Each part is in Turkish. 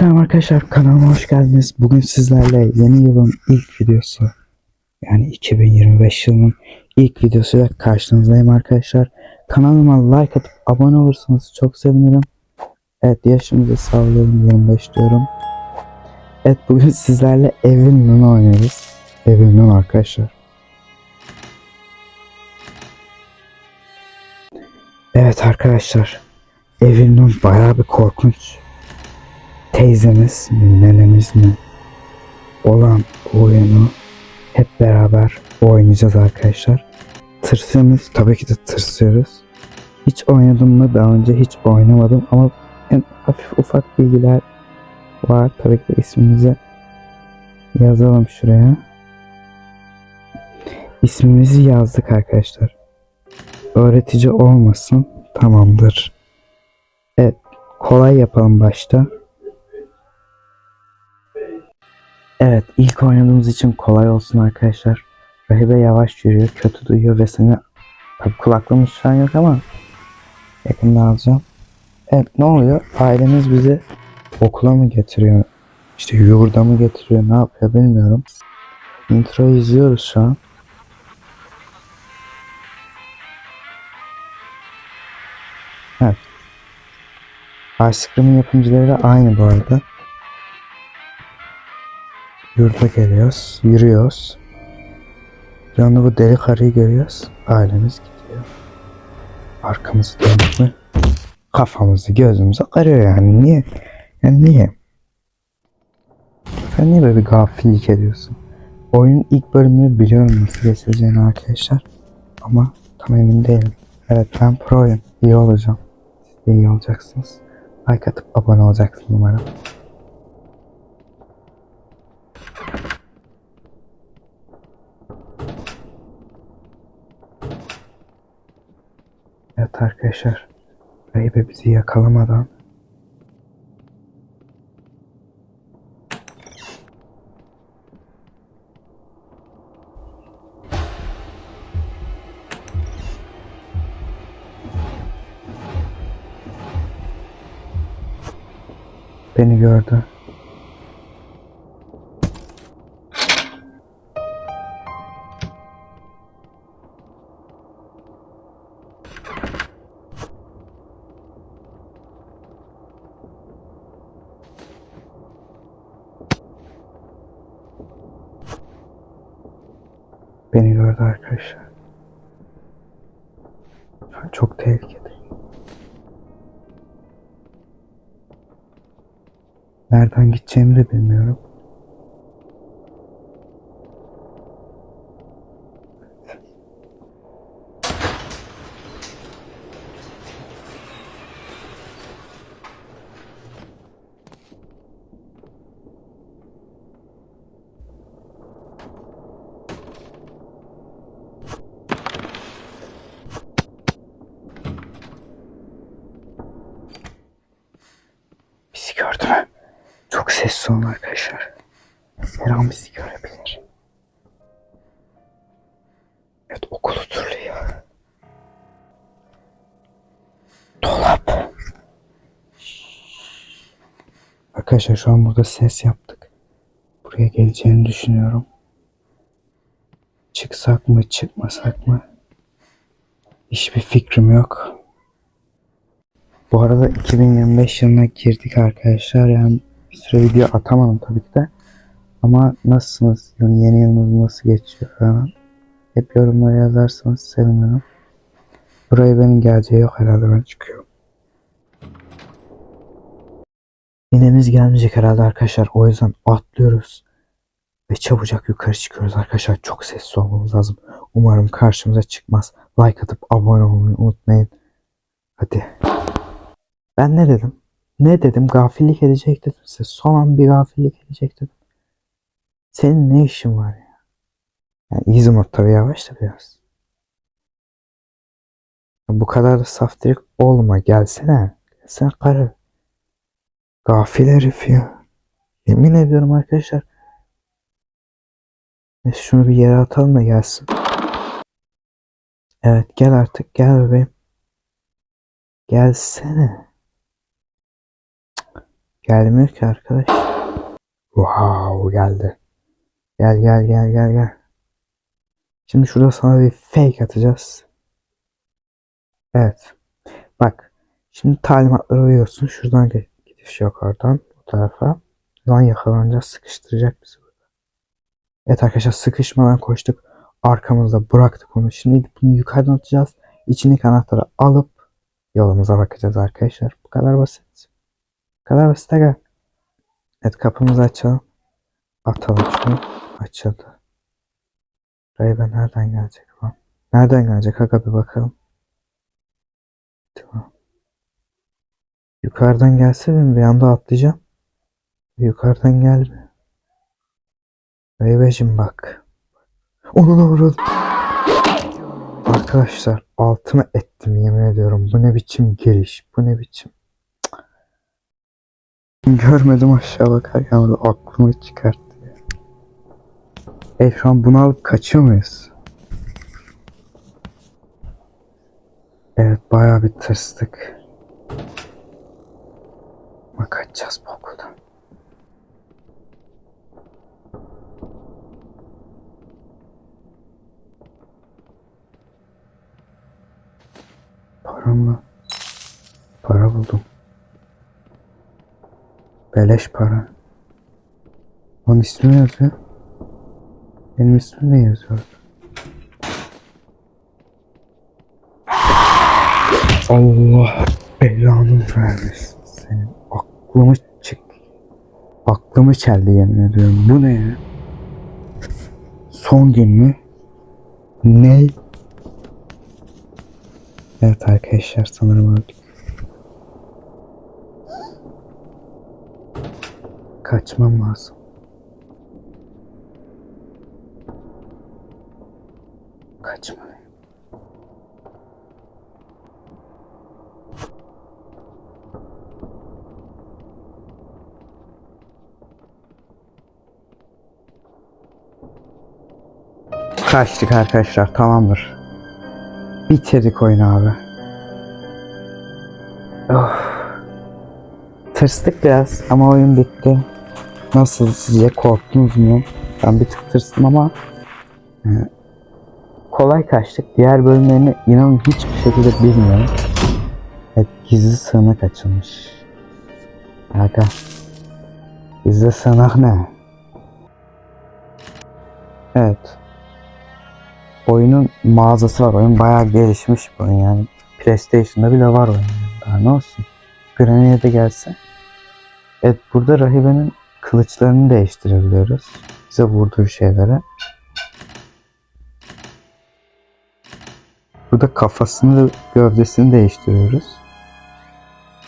Selam arkadaşlar kanalıma hoş geldiniz. Bugün sizlerle yeni yılın ilk videosu yani 2025 yılının ilk videosuyla karşınızdayım arkadaşlar. Kanalıma like atıp abone olursanız çok sevinirim. Evet yaşımızı sallıyorum 25 diyorum. Evet bugün sizlerle Evin Nun oynuyoruz. Evin Nun arkadaşlar. Evet arkadaşlar. Evin Nun bayağı bir korkunç teyzemiz mi, nenemiz mi olan oyunu hep beraber oynayacağız arkadaşlar. Tırsıyor muyuz? Tabii ki de tırsıyoruz. Hiç oynadım mı? Daha önce hiç oynamadım ama en hafif ufak bilgiler var. Tabii ki de ismimizi yazalım şuraya. İsmimizi yazdık arkadaşlar. Öğretici olmasın. Tamamdır. Evet. Kolay yapalım başta. Evet ilk oynadığımız için kolay olsun arkadaşlar. Rahibe yavaş yürüyor, kötü duyuyor ve seni tabi kulaklığımız şu an yok ama yakında alacağım. Evet ne oluyor? Ailemiz bizi okula mı getiriyor? İşte yurda mı getiriyor? Ne yapıyor bilmiyorum. Introyu izliyoruz şu an. Evet. Ice Cream'in yapımcıları aynı bu arada. Yurda geliyoruz, yürüyoruz. Anda bu deli karıyı görüyoruz. Ailemiz gidiyor. Arkamızı dönüp mü? Kafamızı gözümüzü karıyor yani. Niye? Yani niye? Sen niye böyle bir gafillik ediyorsun? Oyunun ilk bölümünü biliyorum nasıl geçireceğini arkadaşlar. Ama tam emin değilim. Evet ben proyum. İyi olacağım. Siz de iyi olacaksınız. Like atıp abone olacaksın umarım. Evet arkadaşlar. Rahibe bizi yakalamadan beni gördü. Beni gördü arkadaşlar. Çok tehlikeli. Nereden gideceğimi de bilmiyorum. Bizi gördü mü? Çok sessiz olun arkadaşlar. An bizi görebilir. Evet okulu turluyor. Dolap. Arkadaşlar şu an burada ses yaptık. Buraya geleceğini düşünüyorum. Çıksak mı çıkmasak mı? Hiçbir fikrim yok. Bu arada 2025 yılına girdik arkadaşlar. Yani bir süre video atamadım tabii ki de. Ama nasılsınız? Yani yeni yılınız nasıl geçiyor falan. Hep yorumlara yazarsanız sevinirim. Buraya benim geleceği yok herhalde ben çıkıyorum. Ninemiz gelmeyecek herhalde arkadaşlar. O yüzden atlıyoruz. Ve çabucak yukarı çıkıyoruz arkadaşlar. Çok sessiz olmamız lazım. Umarım karşımıza çıkmaz. Like atıp abone olmayı unutmayın. Hadi. Ben ne dedim? Ne dedim? Gafillik edecek dedim size. Son an bir gafillik edecek dedim. Senin ne işin var ya? Yani mod tabii yavaş da biraz. Bu kadar da saftirik olma. Gelsene. Gelsene karı. Gafil herif ya. Yemin ediyorum arkadaşlar. Neyse şunu bir yere atalım da gelsin. Evet gel artık. Gel bebeğim. Gelsene. Gelmiyor ki arkadaş. Wow geldi. Gel gel gel gel gel. Şimdi şurada sana bir fake atacağız. Evet. Bak. Şimdi talimatları uyuyorsun. Şuradan gidiş yok oradan. Bu tarafa. Lan yakalanacağız. Sıkıştıracak bizi burada. Evet arkadaşlar sıkışmadan koştuk. Arkamızda bıraktık onu. Şimdi bunu yukarıdan atacağız. İçindeki anahtarı alıp yolumuza bakacağız arkadaşlar. Bu kadar basit. Kadar basit aga. Evet kapımızı açalım. Atalım şunu. Açıldı. Rayben nereden gelecek lan? Nereden gelecek aga bir bakalım. Tamam. Yukarıdan gelse ben bir anda atlayacağım. Yukarıdan gelmiyor. Rayben'cim bak. Onun uğradı. Arkadaşlar altıma ettim yemin ediyorum. Bu ne biçim giriş? Bu ne biçim? Görmedim aşağı bakarken orada aklımı çıkarttı. ya. E şu an bunu alıp kaçıyor muyuz? Evet bayağı bir tırstık. Ama kaçacağız bu okuldan. Param mı? Para buldum. Beleş para. Onun ismi ne yazıyor? Benim ismim ne yazıyor? Allah belanı vermesin senin. Aklımı çık. Aklımı çeldi yemin ediyorum. Bu ne ya? Son gün mü? Ne? Evet arkadaşlar sanırım öldük. Kaçmam lazım. Kaçmalıyım. Kaçtık arkadaşlar tamamdır. Bitirdik oyunu abi. Of. Tırstık biraz ama oyun bitti. Nasıl sizce korktunuz mu? Ben bir tık tırstım ama e, kolay kaçtık. Diğer bölümlerini inanın hiçbir şekilde bilmiyorum. Evet gizli sığınak açılmış. Aga. Gizli sığınak ne? Evet. Oyunun mağazası var. Oyun bayağı gelişmiş bir oyun yani. PlayStation'da bile var oyun. Daha ne olsun. Granny'e de gelse. Evet burada rahibenin kılıçlarını değiştirebiliyoruz. Bize vurduğu şeylere. Burada kafasını gövdesini değiştiriyoruz.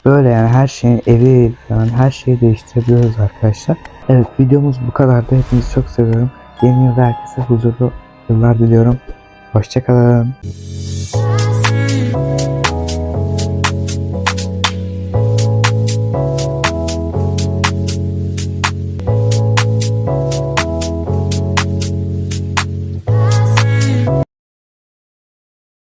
Böyle yani her şeyin evi falan her şeyi değiştirebiliyoruz arkadaşlar. Evet videomuz bu kadardı. Hepinizi çok seviyorum. Yeni yılda herkese huzurlu yıllar diliyorum. Hoşçakalın.